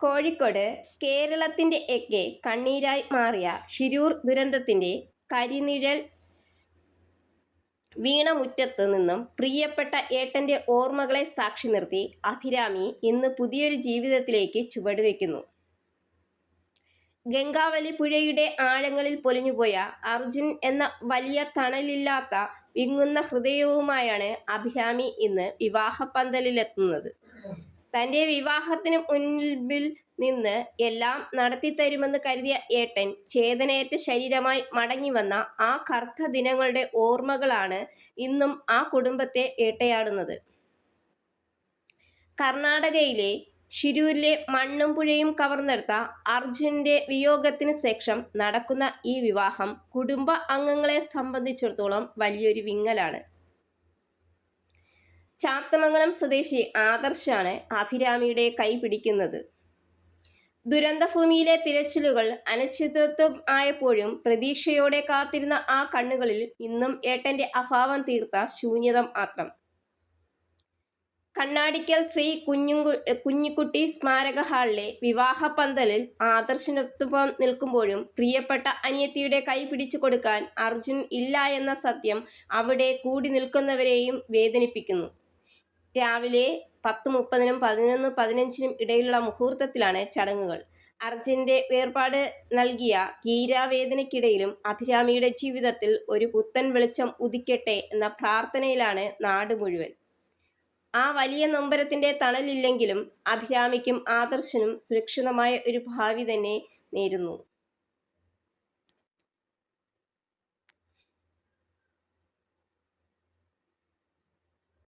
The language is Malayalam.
കോഴിക്കോട് കേരളത്തിന്റെ എക്കെ കണ്ണീരായി മാറിയ ഷിരൂർ ദുരന്തത്തിന്റെ കരിനിഴൽ വീണമുറ്റത്ത് നിന്നും പ്രിയപ്പെട്ട ഏട്ടന്റെ ഓർമ്മകളെ സാക്ഷി നിർത്തി അഭിരാമി ഇന്ന് പുതിയൊരു ജീവിതത്തിലേക്ക് ചുവടുവെക്കുന്നു. ഗംഗാവലി പുഴയുടെ ആഴങ്ങളിൽ പൊലിഞ്ഞുപോയ അർജുൻ എന്ന വലിയ തണലില്ലാത്ത വിങ്ങുന്ന ഹൃദയവുമായാണ് അഭിരാമി ഇന്ന് വിവാഹപ്പന്തലിലെത്തുന്നത്. തന്റെ വിവാഹത്തിന് മുൻപിൽ നിന്ന് എല്ലാം നടത്തിത്തരുമെന്ന് കരുതിയ ഏട്ടൻ ചേതനയേറ്റ ശരീരമായി മടങ്ങി വന്ന ആ കർത്ത ദിനങ്ങളുടെ ഓർമ്മകളാണ് ഇന്നും ആ കുടുംബത്തെ ഏട്ടയാടുന്നത് കർണാടകയിലെ ഷിരൂരിലെ മണ്ണും പുഴയും കവർന്നെടുത്ത അർജുന്റെ വിയോഗത്തിന് ശേഷം നടക്കുന്ന ഈ വിവാഹം കുടുംബ അംഗങ്ങളെ സംബന്ധിച്ചിടത്തോളം വലിയൊരു വിങ്ങലാണ്. ചാത്തമംഗലം സ്വദേശി ആദർശാണ് അഭിരാമിയുടെ കൈ പിടിക്കുന്നത് ദുരന്തഭൂമിയിലെ തിരച്ചിലുകൾ അനിശ്ചിതത്വം ആയപ്പോഴും പ്രതീക്ഷയോടെ കാത്തിരുന്ന ആ കണ്ണുകളിൽ ഇന്നും ഏട്ടന്റെ അഭാവം തീർത്ത ശൂന്യത മാത്രം. കണ്ണാടിക്കൽ ശ്രീ കുഞ്ഞിക്കുട്ടി സ്മാരക ഹാളിലെ വിവാഹ പന്തലിൽ ആദർശിനൊപ്പം നിൽക്കുമ്പോഴും പ്രിയപ്പെട്ട അനിയത്തിയുടെ കൈ പിടിച്ചു കൊടുക്കാൻ അർജുൻ ഇല്ല എന്ന സത്യം അവിടെ കൂടി നിൽക്കുന്നവരെയും വേദനിപ്പിക്കുന്നു. രാവിലെ പത്ത് മുപ്പതിനും പതിനൊന്ന് പതിനഞ്ചിനും ഇടയിലുള്ള മുഹൂർത്തത്തിലാണ് ചടങ്ങുകൾ. അർജുന്റെ വേർപാട് നൽകിയ തീരാവേദനയ്ക്കിടയിലും അഭിരാമിയുടെ ജീവിതത്തിൽ ഒരു പുത്തൻ വെളിച്ചം ഉദിക്കട്ടെ എന്ന പ്രാർത്ഥനയിലാണ് നാട് മുഴുവൻ. ആ വലിയ നൊമ്പരത്തിന്റെ തണലില്ലെങ്കിലും അഭിരാമിക്കും ആദർശനും സുരക്ഷിതമായ ഒരു ഭാവി തന്നെ നേരുന്നു.